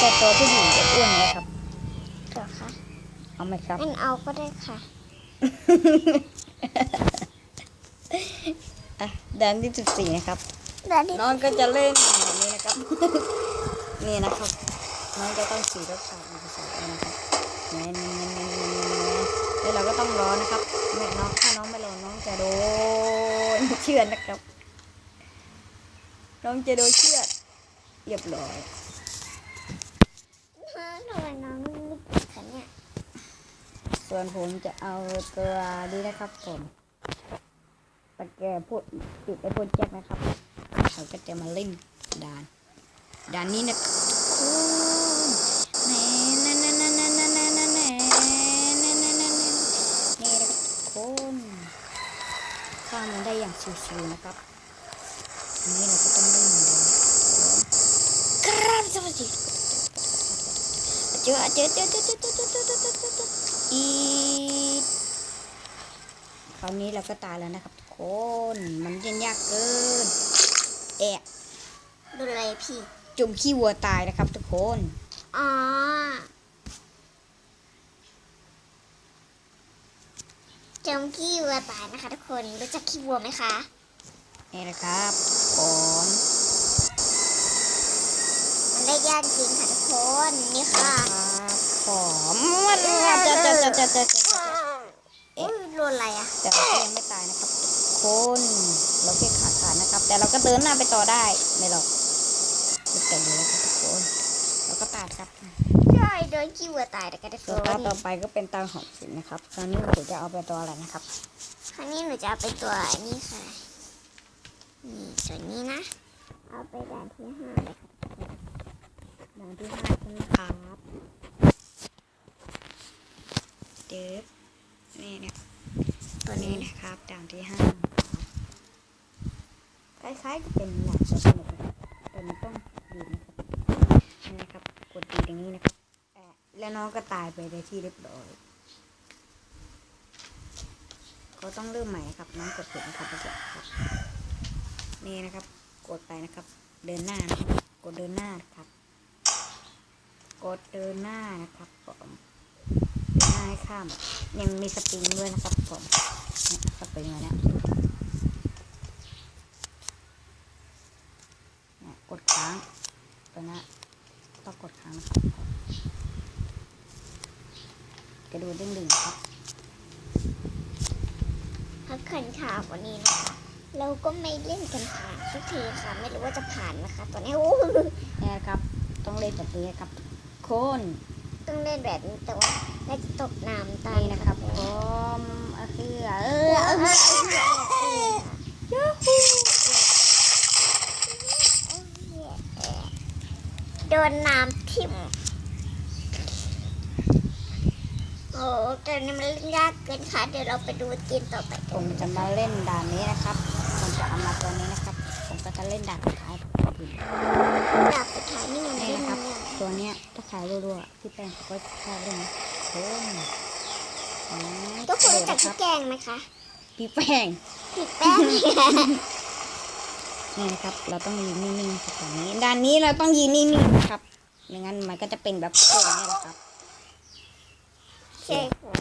แต่ตัวผู้หญิงจะอ้วนนะครับเหรอคะเอาไหมครับ งั้นเอาก็ได้ค่ะ อะด่านที่สิบสี่นะครับเดี๋ยวนี้น้องก็จะเล่นแบบนี้นะครับ นี่นะครับ น้องจะต้องขี่รถผ่านอุปสรรคนะครับแง่นๆแล้วเราก็ต้องรอนะครับไม่น้องถ้าน้องไม่รอน้องจะโดนเชือดนะครับ น้องจะโดนเชือดเรียบร้อย ส่วนผมจะเอาตัวนี้นะครับ ผมตะแกพูดปิดไอพ่นแจ็คนะครับเขาก็จะมาเล่นด่านด่านนี้นะข้ามันได้อย่างชิวๆนะครับนี่เราก็ต้องเล่นเหมืนเครับสวัสดีเจอเจอเจอเจอเจอเจอเจอ อเจอเจอเจอเจออีกคราวนี้เราก็ตายแล้วนะครับทุกคน มันเล่นยากเกิน แอะดูอะไรพี่ จุ่มขี้วัวตายนะครับทุกคน อ๋อ จมขี้วัวตายนะคะทุกคน รู้จักขี้วัวไหมคะนี่นะครับผมมันได้ยากจริงค่ะทุกคน นี่ค่ะ ครับผมมัน จะจะจะจะจะจะอุ้ยโดนอะไรอะแต่เราก็ยังไม่ตายนะครับคนเราแค่ขาขาดนะครับ แต่เราก็เดินหน้าไปต่อได้ไม่หรอกไม่แต่อยู่แล้วครับทุกคนเราก็ตายครับใช่โดนขี้วตายนะคะทุกคส่วตานต่อไปก็เป็นตาของสินนะครับตอนนี้ผมจะเอาไปตัวอะไรนะครับครั้งนี้หนูจะเอาไปตัวนี้ค่ะนี่ตัวนนี้นะ เอาไปด่านที่ห้าเลยด่านที่ห้าใช่ไหมครับเด็บนี่เนี่ย ตัว นี้ นี้ นะครับด่าน ที่ห้าคล้ายๆจะเป็นหลักสนุกนะครับแต่มันต้องดีนะครับนี่นะครับกดดีตรงนี้นะครับแอะแล้วน้องก็ตายไปในที่เรียบร้อยก็ต้องเริ่มใหม่ครับน้องกดผิดนะครับทุกคนครับนี่นะครับ กดไปนะครับ เดินหน้านะครับกดเดินหน้านะครับ กดเดินหน้านะครับผมเดินหน้าให้ข้าม ยังมีสปริงด้วยนะครับผม เนี่ยสปริงมาแล้วเนี่ยกดค้างตัวหน้าต้องกดค้างนะครับกระดูดึงดึงๆครับพักขันข่าววันนี้นะคะเราก็ไม่เล่นกันผ่านสักทีค่ะ ไม่รู้ว่าจะผ่านนะคะตอนนี้โอ้เนี่ยนะครับ ต้องเล่นแบบนี้ครับโคน ต้องเล่นแบบนี้แต่ว่าน่าจะตกน้ำตายนี่นะครับผมเอาคือเออเอเอาอคือโดนน้ำทิ่มโอ้แต่นี่มันเล่นยากเกินค่ะ เดี๋ยวเราไปดูเกมต่อไปผกันมจะมาเล่นด่านนี้นะครับ ผมจะเอามาตัวนี้นะครับ ผมก็จะเล่นด่านสุดท้ายาขายรัวๆพี่แป้งเขาก็ชอบเล่นนะโอ้ยอ๋อทุกคนรู้จักคพี่รับแกงไหมคะพี่แป้งพี่แป้งนี่นะครับ เราต้องยืนนิ่งๆแบบนี้ด้านนี้เราต้องยืนนิ่งๆนะครับไม่งั้นมันก็จะเป็นแบบโค้งเนี่ยแหละครับใช่ค่ะ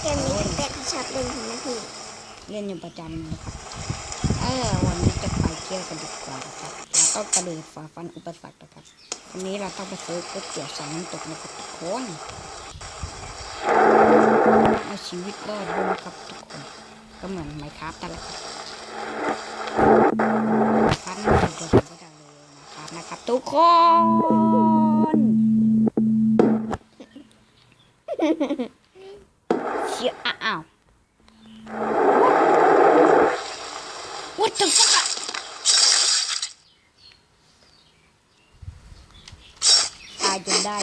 เกมนี้พี่แป้งเขาชอบเล่นใช่ไหมพี่เล่นอยู่ประจำนะครับเออวันนี้จะไปเที่ยวกันดีกว่านะครับเรา ต้องกระโดดฝ่าฟันอุปสรรคนะครับวันนี้เราต้องไปซื้อก๋วยเตี๋ยวสายน้ำตกนะครับทุกคนเอาชีวิตรอดด้วยนะครับทุกคนก็เหมือนไมครับแต่ละครับฟันมันจะก็ได้เลยนะครับนะครับ ทุกคนเชี่ยอ้าว What the fuck ายจนได้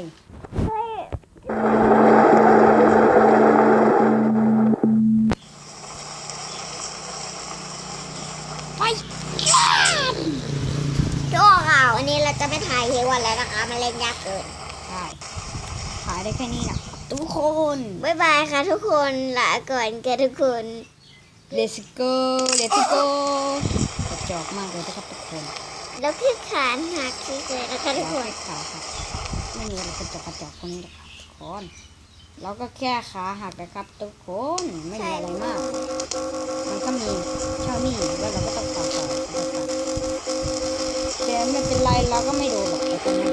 ไปย่าโชคค่ะวันนี้เราจะไม่ถ่ายเทวันแล้วนะคะมันเล่นยากเกินใช่ขายได้แค่นี้นะครับทุกคนบ๊ายบายค่ะทุกคนลาก่อนกันทุกคน Let's go Let's go กระจอกมากเลยนะครับทุกคน แล้วพี่ขานหักเฉยๆนะคะทุกคนขาครับ ไม่มีอะไรกระจกกระจกคนนี้หรอกครับทุกคนเราก็แค่ขาหักนะครับทุกคนไม่มีอะไรมาก มันก็มีเท่านี้แล้วเราก็ต้องต่อต่อต่อแต่ไม่เป็นไรเราก็ไม่โดนหรอกไอ้ตรงนั้น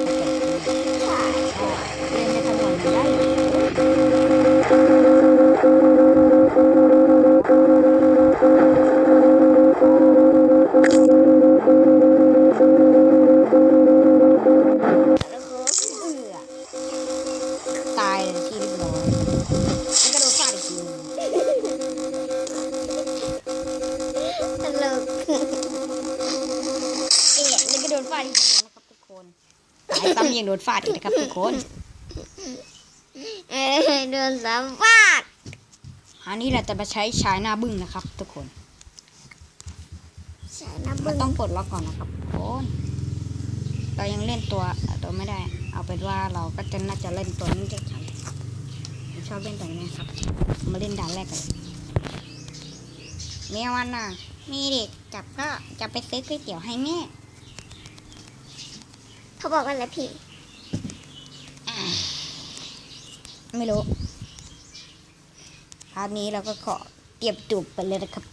กระจอกนี่ายเลยที่เรียบร้อยแล้วก็โดนฟาดอีกทีหนึงตลกเอ๊ะแล้วก็โดนฟาดอีกทีหนึงนะครับทุกคนตายซ้ำยังโดนฟาดอีกนะครับทุกคนเอ้ยโดนสัมภาษณ์อันนี้เราจะมาใช้ชายหน้าบึ้งนะครับ ทุกคนใช่นะเราบึ้งต้องปลดล็อกก่อนนะครับทุกคนเรายังเล่นตัวตัวไม่ได้ เอาเป็นว่าเราก็จะน่าจะเล่นตัวนี้จะใช้ผมช อบเล่นตัวนี้ครับ มาเล่นด่านแรกกันเลยเมียวันน่ะ มีเด็กจับก็จะไปซื้อก๋วยเตี๋ยวให้แม่ เขาบอกว่าอะไรพี่ ไม่รู้ภาร์ทนี้เราก็ขอเตรียมจูบไปเลยนะครับ